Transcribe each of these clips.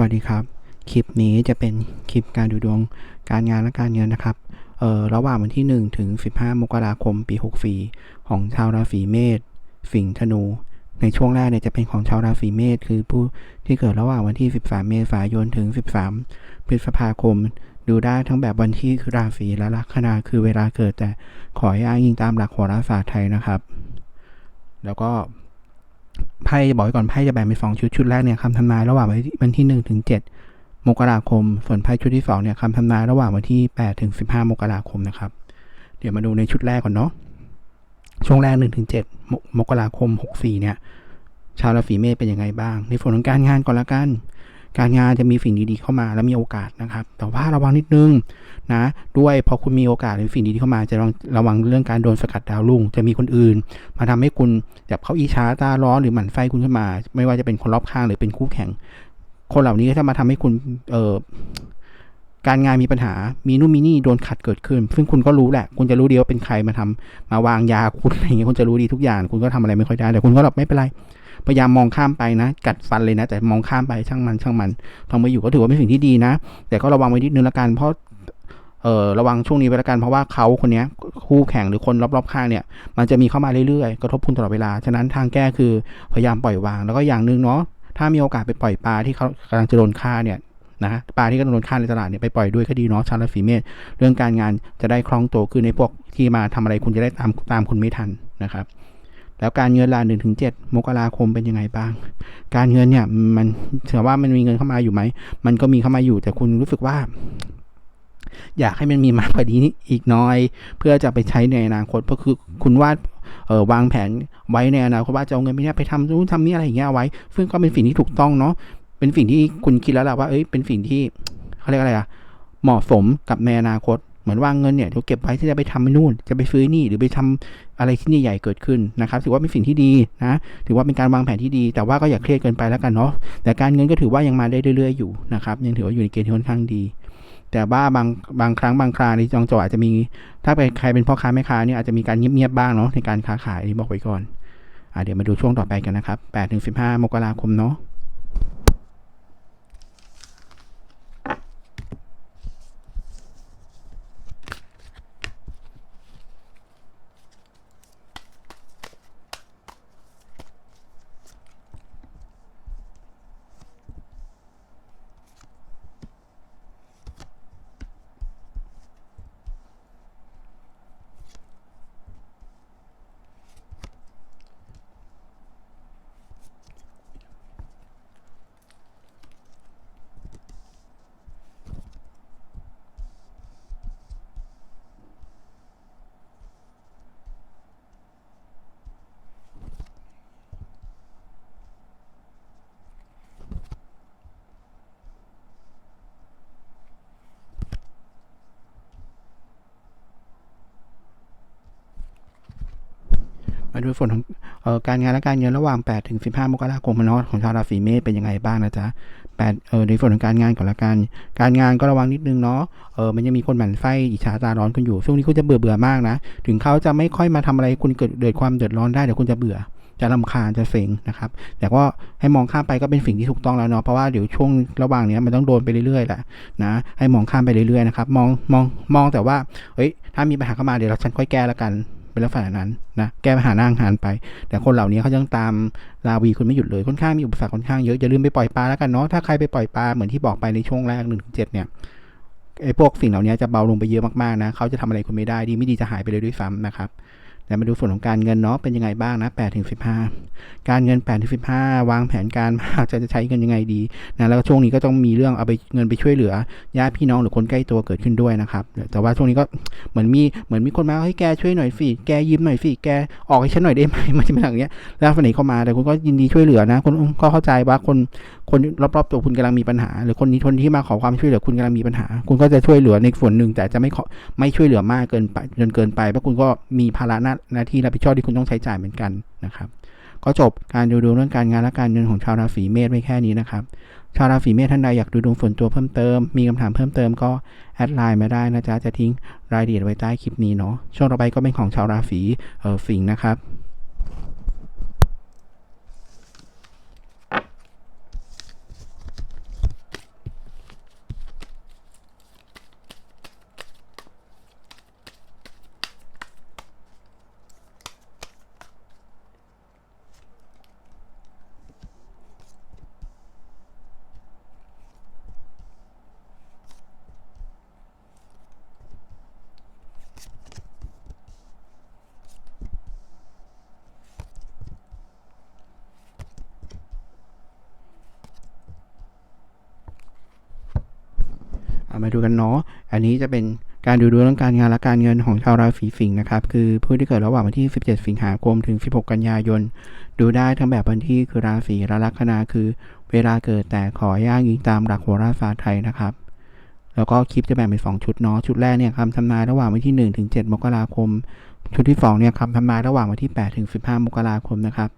วัสดีครับ คลิปนี้จะเป็นคลิปการดูดวงการงานและการเงินนะครับ เอ่อ ระหว่างวันที่ 1 ถึง 15 มกราคม ปี 64 ของชาวราศีเมษ สิงห์ ธนู ในช่วงแรกเนี่ยจะเป็นของชาวราศีเมษ คือผู้ที่เกิดระหว่างวันที่ 13 เมษายน ถึง 13 พฤษภาคม ดูได้ทั้งแบบวันที่คือราศีและลัคนาคือเวลาเกิดแต่ขอให้อ้างอิงตามหลักโหราศาสตร์ไทยนะครับ แล้วก็ ไพ่บอกไว้ก่อนไพ่จะแบ่งเป็นสองชุดชุดแรกเนี่ยคำทำนายระหว่างวันที่หนึ่งถึงเจ็ดมกราคม ส่วนไพ่ชุดที่สองเนี่ยคำทำนายระหว่างวันที่แปดถึงสิบห้ามกราคมนะครับ เดี๋ยวมาดูในชุดแรกก่อนเนาะช่วงแรกหนึ่งถึงเจ็ดมกราคมหกสี่เนี่ย ชาวราศีเมษเป็นยังไงบ้าง ในส่วนของการงานก่อนละกัน การงานจะมีสิ่งดีๆเข้ามาและมีโอกาสนะครับ แต่ว่าระวังนิดนึงนะด้วยพอคุณมีโอกาสหรือสิ่งดีๆเข้ามาจะระวังระวังเรื่องการโดนสกัดดาวรุ่งจะมีคนอื่น มาทำให้คุณแบบเขาอิจฉาตาร้อนหรือหมั่นไส้คุณขึ้นมา ไม่ว่าจะเป็นคนรอบข้างหรือเป็นคู่แข่ง คนเหล่านี้ก็จะมาทำให้คุณเอ่อการงานมีปัญหา มีนู่นมีนี่โดนขัดเกิดขึ้น ซึ่งคุณก็รู้แหละ คุณจะรู้ดีว่าเป็นใครมาทำมาวางยาคุณอะไรอย่างเงี้ย คุณจะรู้ดีทุกอย่าง คุณก็ทำอะไรไม่ค่อยได้ แต่คุณก็แบบไม่เป็นไร พยายามมองข้ามไปนะ กัดฟันเลยนะ แต่มองข้ามไปช่างมันช่างมันทำมาอยู่ก็ถือว่าเป็นสิ่งที่ดีนะ แต่ก็ระวังไว้นิดนึงละกันเพราะเออระวังช่วงนี้ไว้ละกันเพราะว่าเขาคนนี้คู่แข่งหรือคนรอบๆข้างเนี่ย มันจะมีเข้ามาเรื่อยๆ กระทบคุณตลอดเวลา ฉะนั้นทางแก้คือพยายามปล่อยวาง แล้วก็อย่างหนึ่งเนาะถ้ามีโอกาสไปปล่อยปลาที่เขากำลังจะโดนฆ่าเนี่ยนะปลาที่กำลังโดนฆ่าในตลาดเนี่ยไปปล่อยด้วยก็ดีเนาะชาวราศีเมษเรื่องการงานจะได้คล่องตัวขึ้นในพวกที่มาทำอะไรคุณจะได้ตามตามคุณไม่ทันนะครับ แล้วการเงินลาหนึ่งถึงเจ็ดมกราคมเป็นยังไงบ้าง การเงินเนี่ยมันถือว่ามันมีเงินเข้ามาอยู่ไหม มันก็มีเข้ามาอยู่แต่คุณรู้สึกว่า อยากให้มันมีมากกว่านี้อีกน้อย เพื่อจะไปใช้ในอนาคตเพราะคือคุณวาดเออวางแผนไว้ในอนาคตว่าจะเอาเงินไปเนี่ยไปทำนู่นทำนี่อะไรอย่างเงี้ยเอาไว้ ซึ่งก็เป็นสิ่งที่ถูกต้องเนาะเป็นสิ่งที่คุณคิดแล้วแหละว่าเอ้ยเป็นสิ่งที่เขาเรียกอะไรอะเหมาะสมกับในอนาคต เหมือนวางเงินเนี่ยเดี๋ยวเก็บไว้ที่จะไปทำไปนู่น จะไปซื้อนี่หรือไปทำอะไรที่ใหญ่ๆเกิดขึ้นนะครับถือว่าเป็นสิ่งที่ดีนะถือว่าเป็นการวางแผนที่ดี แต่ว่าก็อย่าเครียดเกินไปแล้วกันเนาะแต่การเงินก็ถือว่ายังมาได้เรื่อยๆอยู่นะครับยังถือว่าอยู่ในเกณฑ์ที่ค่อนข้างดี แต่ว่าบางบางครั้งบางคราในจองจังหวะอาจจะมี ถ้าเป็นใครเป็นพ่อค้าแม่ค้าเนี่ยอาจจะมีการเงียบๆบ้างเนาะในการค้าขายนี่บอกไว้ก่อนอ่าเดี๋ยวมาดูช่วงต่อไปกันนะครับ8ถึง15 มกราคมเนาะ ดูส่วนของออการงานและการเงินระหว่าง 8 ถึง 15 มกราคมเนาะของชาวราศีเมษเป็นยังไงบ้างนะจ๊ะ8เออในส่วนของการงานก่อนละกัน การงานก็ระวังนิดนึงเนาะ เออมันยังมีคนหมั่นไส้อิจฉาตาร้อนคุณอยู่ ช่วงนี้คุณจะเบื่อเบื่อมากนะ ถึงเขาจะไม่ค่อยมาทำอะไรคุณเกิดเดือดความเดือดร้อนได้เดี๋ยวคุณจะเบื่อ จะลำคาญจะเซ็งนะครับ แต่ก็ให้มองข้ามไปก็เป็นสิ่งที่ถูกต้องแล้วเนาะ เพราะว่าเดี๋ยวช่วงระหว่างเนี้ยมันต้องโดนไปเรื่อยๆแหละนะ ให้มองข้ามไปเรื่อยๆนะครับ มอง มอง มองแต่ว่า เฮ้ย ถ้ามีปัญหาเข้ามาเดี๋ยวเราฉันค่อยแก้แล้วกัน เป็นลักษณะนั้นนะแก้ปัญหาหน้างานไป แต่คนเหล่านี้เขายังตามราวีคุณไม่หยุดเลยค่อนข้างมีอุปสรรคค่อนข้างเยอะอย่าลืมไปปล่อยปลาแล้วกันเนาะถ้าใครไปปล่อยปลาเหมือนที่บอกไปในช่วงแรกหนึ่งถึงเจ็ดเนี่ยไอ้พวกสิ่งเหล่านี้จะเบาลงไปเยอะมากๆนะเขาจะทำอะไรคุณไม่ได้ดีไม่ดีจะหายไปเลยด้วยซ้ำนะครับ แต่มาดูส่วนของการเงินเนาะเป็นยังไงบ้างนะ8ถึง15 การเงิน8ถึง15 วางแผนการมากจะจะใช้เงินยังไงดีนะแล้วช่วงนี้ก็ต้องมีเรื่องเอาไปเงินไปช่วยเหลือญาติพี่น้องหรือคนใกล้ตัวเกิดขึ้นด้วยนะครับ แต่ว่าช่วงนี้ก็เหมือนมีเหมือนมีคนมาให้แกช่วยหน่อยสิแกยืมหน่อยสิแกออกให้ฉันหน่อยได้ไหมมันจะเป็นอย่างเงี้ยแล้ววันนี้เข้ามาแต่คุณก็ยินดีช่วยเหลือนะคุณก็เข้าใจว่าคนคนรอบๆตัวคุณกำลังมีปัญหา หรือคนนี้คนที่มาขอความช่วยเหลือคุณกำลังมีปัญหา คุณก็จะช่วยเหลือในส่วนหนึ่งแต่จะไม่ไม่ช่วยเหลือมากเกินไปจนเกินไปเพราะคุณก็มีภาระหน้าหน้าที่รับผิดชอบที่คุณต้องใช้จ่ายเหมือนกันนะครับ ก็จบการดูดวงเรื่องการงานและการเงินของชาวราศีเมษไม่แค่นี้นะครับ ชาวราศีเมษท่านใดอยากดูดวงส่วนตัวเพิ่มเติม มีคำถามเพิ่มเติมก็แอดไลน์มาได้นะจ๊ะจะทิ้งรายละเอียดไว้ใต้คลิปนี้เนาะช่วงต่อไปก็เป็นของชาวราศีเออสิงห์นะครับ เอามาดูกันเนาะ อันนี้จะเป็นการดูดวงเรื่องการงานและการเงินของชาวราศีสิงห์นะครับ คือผู้ที่เกิดระหว่างวันที่ 17 สิงหาคมถึง 16 กันยายน ดูได้ทั้งแบบวันที่คือราศีและลัคนาคือ เวลาเกิดแต่ขอย่างยิงตามหลักโหราศาสตร์ไทยนะครับ แล้วก็คลิปจะแบ่งเป็น 2 ชุดเนาะ ชุดแรกเนี่ยคำทำนายระหว่างวันที่ 1 ถึง 7 มกราคม ชุดที่2เนี่ยคำทำนายระหว่างวันที่ 8 ถึง 15 มกราคมนะครับ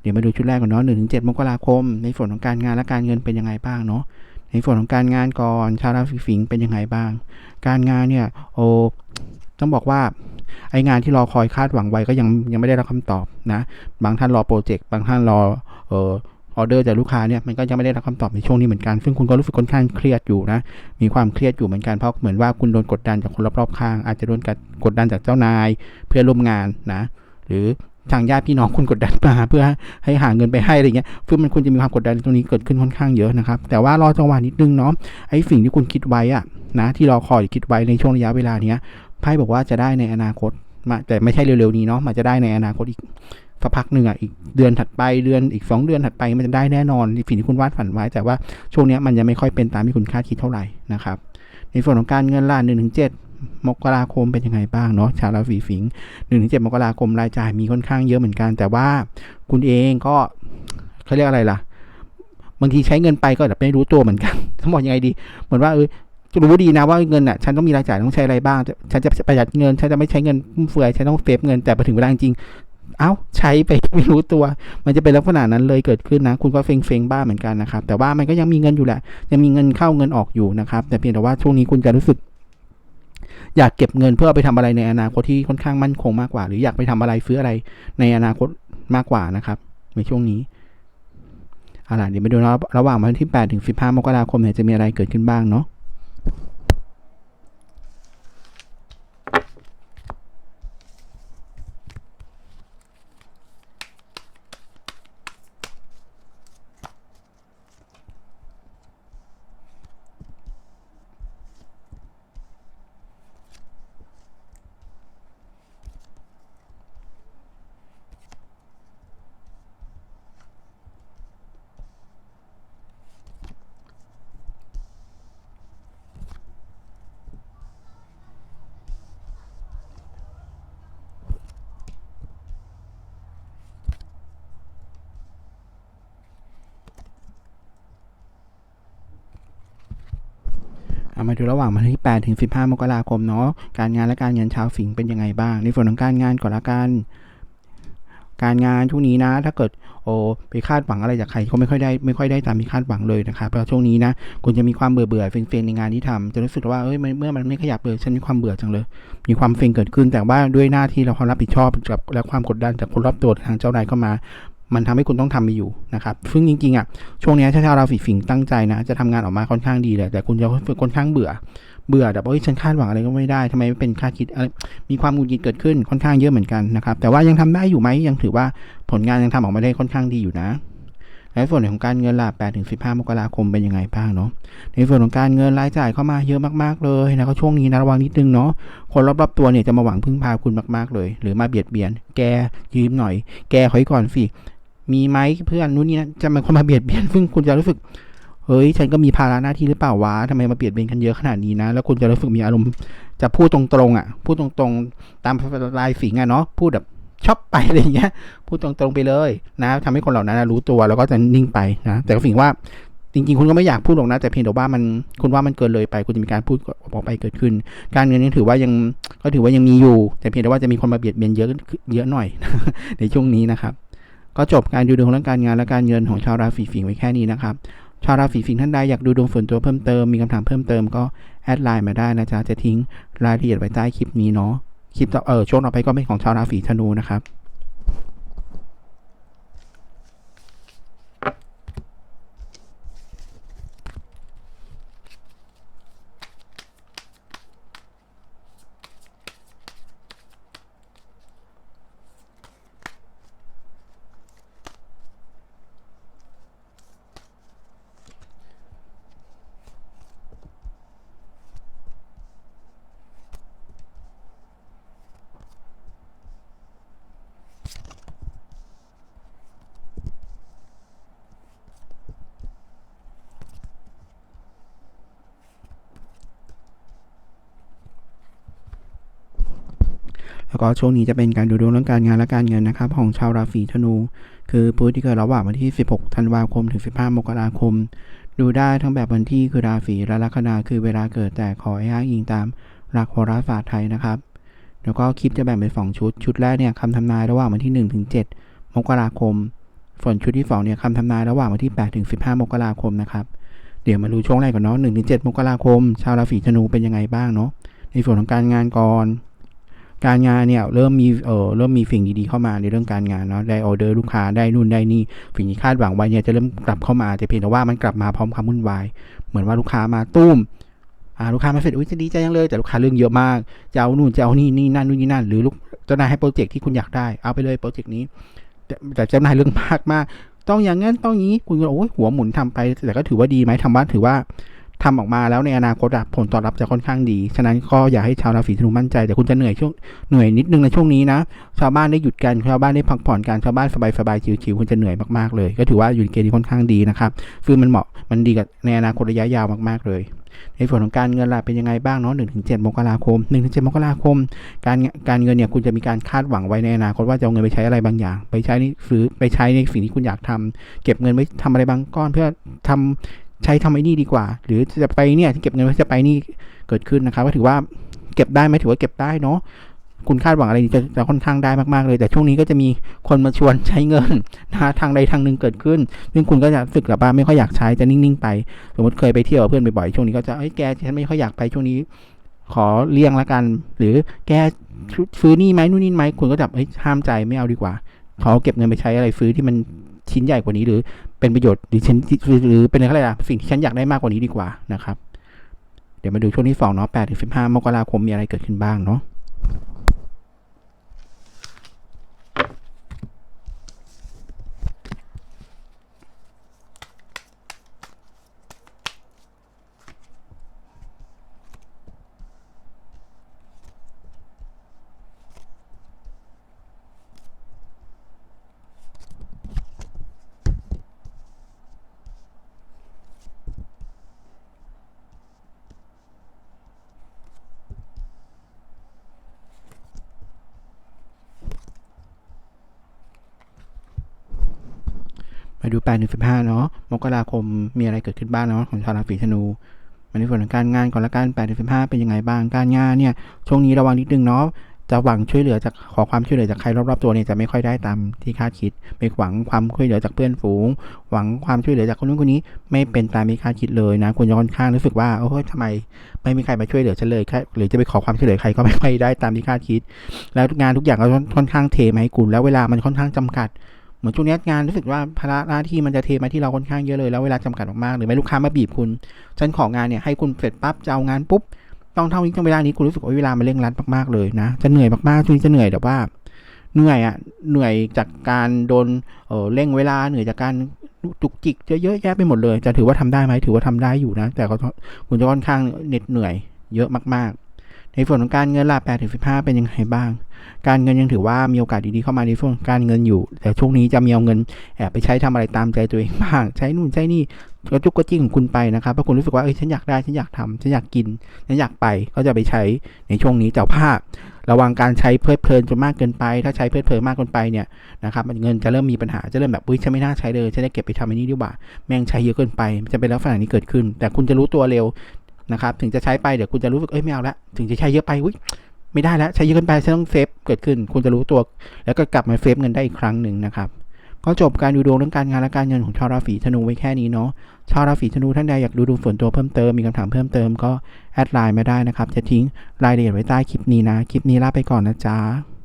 เดี๋ยวมาดูชุดแรกก่อนเนาะ1ถึง7มกราคม ในส่วนของการงานและการเงินเป็นยังไงบ้างเนาะ ในส่วนของการงานก่อนชาวราศีสิงห์เป็นยังไงบ้าง การงานเนี่ยโอ้ต้องบอกว่าไองานที่รอคอยคาดหวังไว้ก็ยังยังไม่ได้รับคำตอบนะ บางท่านรอโปรเจกต์บางท่านรอเอ่อออเดอร์จากลูกค้าเนี่ยมันก็ยังไม่ได้รับคำตอบในช่วงนี้เหมือนกัน ซึ่งคุณก็รู้สึกค่อนข้างเครียดอยู่นะ มีความเครียดอยู่เหมือนกันเพราะเหมือนว่าคุณโดนกดดันจากคนรอบๆข้าง อาจจะโดนกดดันจากเจ้านายเพื่อนร่วมงานนะ หรือ ทางญาติพี่น้องคุณกดดันมาเพื่อให้หาเงินไปให้อะไรเงี้ยซึ่งมันคุณจะมีความกดดันตรงนี้เกิดขึ้นค่อนข้างเยอะนะครับ แต่ว่ารอจังหวะนิดนึงเนาะไอ้สิ่งที่คุณคิดไว้อะนะที่รอคอยคิดไว้ในช่วงระยะเวลาเนี้ยไพ่บอกว่าจะได้ในอนาคตมาแต่ไม่ใช่เร็วๆนี้เนาะมันจะได้ในอนาคตอีกสักพักหนึ่งอะอีกเดือนถัดไปเดือนอีกสองเดือนถัดไปมันจะได้แน่นอนสิ่งที่คุณวาดฝันไว้ แต่ว่าช่วงนี้มันยังไม่ค่อยเป็นตามที่คุณคาดคิดเท่าไหร่นะครับในส่วนของการเงินล่ะหนึ่งถึงเจ็ด มกราคมเป็นยังไงบ้างเนาะชาวราศีสิงห์หนึ่งถึงเจ็ดมกราคมรายจ่ายมีค่อนข้างเยอะเหมือนกัน แต่ว่าคุณเองก็เขาเรียกอะไรล่ะ บางทีใช้เงินไปก็แบบไม่รู้ตัวเหมือนกันทั้งหมดยังไงดี เหมือนว่าเออรู้ดีนะว่าเงินอะฉันต้องมีรายจ่ายต้องใช้อะไรบ้าง ฉันจะประหยัดเงิน ฉันจะไม่ใช้เงินฟุ่มเฟือยฉันต้องเซฟเงินแต่พอถึงเวลาจริงเอ้าใช้ไปไม่รู้ตัว มันจะเป็นลักษณะนั้นเลยเกิดขึ้นนะ คุณก็เฟงเฟงบ้าเหมือนกันนะครับ แต่ว่ามันก็ยังมีเงินอยู่แหละ ยังมีเงินเข้าเงินออกอยู่นะครับ แต่เพียงแต่ว่าช่วงนี้คุณจะรู้สึก อยากเก็บเงินเพื่อไปทำอะไรในอนาคตที่ค่อนข้างมั่นคงมากกว่า หรืออยากไปทำอะไรซื้ออะไรในอนาคตมากกว่านะครับในช่วงนี้เอาล่ะเดี๋ยวไปดูนะระหว่างวันที่8ถึง15มกราคมเนี่ยจะมีอะไรเกิดขึ้นบ้างเนาะ เอามาดูระหว่างวันที่ 8 ถึง 15 มกราคมเนาะ การงานและการเงินชาวสิงห์เป็นยังไงบ้าง ในส่วนของการงานก่อนละกัน การงานช่วงนี้นะ ถ้าเกิดโอ้ไปคาดหวังอะไรจากใครก็ไม่ค่อยได้ไม่ค่อยได้ตามที่คาดหวังเลยนะครับแล้วช่วงนี้นะคุณจะมีความเบื่อเบื่อๆเฟงในงานที่ทำจะรู้สึกว่าเอ้ยเมื่อมันไม่ขยับเลยฉันมีความเบื่อจังเลย มีความเฟงเกิดขึ้นแต่ว่าด้วยหน้าที่เราความรับผิดชอบกับและความกดดันจากคนรอบตัวทางเจ้านายเข้ามา มันทำให้คุณต้องทำไปอยู่นะครับซึ่งจริงๆอะช่วงนี้ถ้าชาวราศีสิงห์ตั้งใจนะจะทำงานออกมาค่อนข้างดีเลยแต่คุณจะค่อนข้างเบื่อเบื่อแบบว่าเฮ้ยฉันคาดหวังอะไรก็ไม่ได้ทำไมไม่เป็นคาดคิดอะไรมีความหงุดหงิดเกิดขึ้นค่อนข้างเยอะเหมือนกันนะครับแต่ว่ายังทำได้อยู่ไหมยังถือว่าผลงานยังทำออกมาได้ค่อนข้างดีอยู่นะในส่วนของการเงินล่ะ8ถึง15 มกราคมเป็นยังไงบ้างเนาะ ในส่วนของการเงินรายจ่ายเข้ามาเยอะมากๆเลยนะก็ช่วงนี้นะระวังนิดนึงเนาะ คนรอบๆตัวเนี่ยจะมาหวังพึ่งพาคุณมากๆเลย หรือมาเบียดเบียน แกยืมหน่อย แกขอให้ก่อนสิ มีไหมเพื่อนนู้นนี่นะจะมาคนมาเบียดเบียนซึ่งคุณจะรู้สึกเฮ้ยฉันก็มีภาระหน้าที่หรือเปล่าวะทำไมมาเบียดเบียนกันเยอะขนาดนี้นะ แล้วคุณจะรู้สึกมีอารมณ์จะพูดตรงๆอะ พูดตรงๆ ตามลายสิงห์อะเนาะพูดแบบชอบไปอะไรเงี้ย พูดตรงๆไปเลยนะทำให้คนเหล่านั้นรู้ตัวแล้วก็จะนิ่งไปนะแต่ก็สิ่งว่าจริงๆ คุณก็ไม่อยากพูดหรอกนะ แต่เพียงแต่ว่ามันคุณว่ามันเกินเลยไป คุณจะมีการพูดออกไปเกิดขึ้น การเงินนี่ถือว่ายังก็ถือว่ายังมีอยู่ แต่เพียงแต่ว่าจะมีคนมาเบียดเบียนเยอะเยอะหน่อยในช่วงนี้นะครับ ก็จบการดูดวงเรื่องการงานและการเงินของชาวราศีสิงห์ไว้แค่นี้นะครับ ชาวราศีสิงห์ท่านใดอยากดูดวงส่วนตัวเพิ่มเติม มีคำถามเพิ่มเติมก็แอดไลน์มาได้นะจ๊ะ จะทิ้งรายละเอียดไว้ใต้คลิปนี้เนาะ คลิปต่อเออช่วงต่อไปก็เป็นของชาวราศีธนูนะครับ แล้วก็ช่วงนี้จะเป็นการดูดวงเรื่องการงานและการเงินนะครับ ของชาวราศีธนู คือผู้ที่เกิดระหว่างวันที่ 16 ธันวาคม ถึง 15 มกราคม ดูได้ทั้งแบบวันที่คือราศีและลัคนาคือเวลาเกิดแต่ขอให้อ้างอิงตามหลักโหราศาสตร์ไทยนะครับ แล้วก็คลิปจะแบ่งเป็นสองชุด ชุดแรกเนี่ยคำทำนายระหว่างวันที่1ถึง7มกราคม ส่วนชุดที่สองเนี่ยคำทำนายระหว่างวันที่8ถึง15 มกราคมนะครับเดี๋ยวมาดูช่วงแรกก่อนเนาะ1ถึง7มกราคม ชาวราศีธนูเป็นยังไงบ้างเนาะในส่วนของการงานก่อน การงานเนี่ยเริ่มมีเออเริ่มมีสิ่งดีๆเข้ามาในเรื่องการงานเนาะได้ออเดอร์ลูกค้าได้นู่นได้นี่สิ่งที่คาดหวังไว้เนี่ยจะเริ่มกลับเข้ามาแต่เพียงแต่ว่ามันกลับมาพร้อมความวุ่นวาย เหมือนว่าลูกค้ามาตุ้มอ่าลูกค้ามาเสร็จอุ้ยจะดีใจยังเลยแต่ลูกค้าเรื่องเยอะมากจะเอานู่นจะเอานี่นี่นั่นนู่นนี่นั่นหรือลูกเจ้านายให้โปรเจกต์ที่คุณอยากได้เอาไปเลยโปรเจกต์นี้แต่แต่เจ้านายเรื่องมากมากต้องอย่างนั้นต้องอย่างนี้คุณก็โอ้ยหัวหมุนทำไป แต่ก็ถือว่าดีไหมทำว่าถือว่า ทำออกมาแล้วในอนาคตอะผลตอบรับจะค่อนข้างดี ฉะนั้นก็อยากให้ชาวราศีธนูมั่นใจ แต่คุณจะเหนื่อยช่วงเหนื่อยนิดนึงในช่วงนี้นะ ชาวบ้านได้หยุดกัน ชาวบ้านได้พักผ่อนกัน ชาวบ้านสบายๆชิวๆคุณจะเหนื่อยมากๆเลย ก็ถือว่าอยู่ในเกณฑ์ที่ค่อนข้างดีนะครับ คือมันเหมาะ มันดีกับในอนาคตระยะยาวมากๆเลย ในส่วนของการเงินล่ะเป็นยังไงบ้างเนาะหนึ่งถึงเจ็ดมกราคมหนึ่งถึงเจ็ดมกราคม การการเงินเนี่ยคุณจะมีการคาดหวังไว้ในอนาคตว่าจะเอาเงินไปใช้อะไรบางอย่าง ไปใช้ในซื้อไปใช้ในสิ่งที่คุณอยากทำเก็บเงินไว้ทำอะไรบางก้อน เพื่อทำ ใช้ทำไอ้นี่ดีกว่า หรือจะไปเนี่ยที่เก็บเงินไว้จะไปนี่เกิดขึ้นนะครับก็ถือว่าเก็บได้ไหมถือว่าเก็บได้เนาะคุณคาดหวังอะไรจะจะค่อนข้างได้มากๆเลย แต่ช่วงนี้ก็จะมีคนมาชวนใช้เงินนะทางใดทางหนึ่งเกิดขึ้น ซึ่งคุณก็จะรู้สึกแบบว่าไม่ค่อยอยากใช้จะนิ่งๆไป สมมติเคยไปเที่ยวเพื่อนบ่อยๆช่วงนี้ก็จะเอ้ยแกฉันไม่ค่อยอยากไปช่วงนี้ขอเลี่ยงละกัน หรือแกซื้อนี่ไหมนู่นนี่ไหมคุณก็แบบเฮ้ยห้ามใจไม่เอาดีกว่าขอเก็บเงินไปใช้อะไรซื้อที่มันชิ้นใหญ่กว่านี้หรือ เป็นประโยชน์หรือฉันหรือเป็นอะไรล่ะสิ่งที่ฉันอยากได้มากกว่านี้ดีกว่านะครับ เดี๋ยวมาดูช่วงที่สองเนาะแปดถึงสิบห้ามกราคมมีอะไรเกิดขึ้นบ้างเนาะ มาดูแปดถึงสิบห้าเนาะ มกราคมมีอะไรเกิดขึ้นบ้างเนาะของชาวราศีธนูมาในส่วนของการงานก่อนละกันแปดถึงสิบห้าเป็นยังไงบ้าง การงานเนี่ย ช่วงนี้ระวังนิดนึงเนาะ จะหวังช่วยเหลือจากขอความช่วยเหลือจากใครรอบๆตัวเนี่ยจะไม่ค่อยได้ตามที่คาดคิด ไปหวังความช่วยเหลือจากเพื่อนฝูง หวังความช่วยเหลือจากคนนู้นคนนี้ ไม่เป็นตามที่คาดคิดเลยนะ คุณจะค่อนข้างรู้สึกว่า โอ้ยทำไมไม่มีใครมาช่วยเหลือฉันเลยแค่หรือจะไปขอความช่วยเหลือใครก็ไม่ค่อยได้ตามที่คาดคิด แล้วงานทุกอย่างก็ค่อนข้างเทมาให้คุณ แล้วเวลามันค่อนข้างจำกัด เหมือนช่วงนี้งานรู้สึกว่าภาระหน้าที่มันจะเทมาที่เราค่อนข้างเยอะเลยแล้วเวลาจำกัดมากๆหรือไม่ลูกค้ามาบีบคุณ ฉันของานเนี่ยให้คุณเสร็จปั๊บจะเอางานปุ๊บต้องเท่านี้ต้องเวลานี้คุณรู้สึกว่าเวลามันเร่งรัดมากๆเลยนะจะเหนื่อยมากๆช่วงนี้จะเหนื่อยแบบว่าเหนื่อยอะเหนื่อยจากการโดนเออเร่งเวลาเหนื่อยจากการจุกจิกเยอะแยะไปหมดเลย จะถือว่าทำได้ไหมถือว่าทำได้อยู่นะ แต่ก็คุณจะค่อนข้างเหน็ดเหนื่อยเยอะมากๆ ในส่วนของการเงินล่ะแปดถึงสิบห้าเป็นยังไงบ้าง การเงินยังถือว่ามีโอกาสดีๆเข้ามาในช่วงการเงินอยู่ แต่ช่วงนี้จะมีเอาเงินแอบไปใช้ทำอะไรตามใจตัวเองบ้าง ใช้นู่นใช้นี่กระจุกกระจิ้งของคุณไปนะครับเพราะคุณรู้สึกว่าเอ้ยฉันอยากได้ฉันอยากทำฉันอยากกินฉันอยากไปก็จะไปใช้ในช่วงนี้แต่ภาพระวังการใช้เพลิดเพลินจนมากเกินไป ถ้าใช้เพลิดเพลินมากเกินไปเนี่ยนะครับเงินจะเริ่มมีปัญหาจะเริ่มแบบอุ้ยฉันไม่น่าใช้เลยฉันจะเก็บไปทำอันนี้ดีกว่าแม่งใช้เยอะเกินไปจะเป็นลักษณะนี้เกิดขึ้น แต่คุณจะรู้ตัวเร็ว นะครับถึงจะใช้ไปเดี๋ยวคุณจะรู้สึกเอ้ยไม่เอาละถึงจะใช้เยอะไปอุ้ยไม่ได้แล้วใช้เยอะเกินไปฉันต้องเซฟเกิดขึ้น คุณจะรู้ตัว แล้วก็กลับมาเซฟเงินได้อีกครั้งหนึ่งนะครับก็จบการดูดวงเรื่องการงานและการเงินของชาวราศีธนูไว้แค่นี้เนาะชาวราศีธนูท่านใดอยากดูดวงส่วนตัวเพิ่มเติมมีคำถามเพิ่มเติมก็แอดไลน์มาได้นะครับจะทิ้งรายละเอียดไว้ใต้คลิปนี้นะคลิปนี้ลาไปก่อนนะจ๊ะ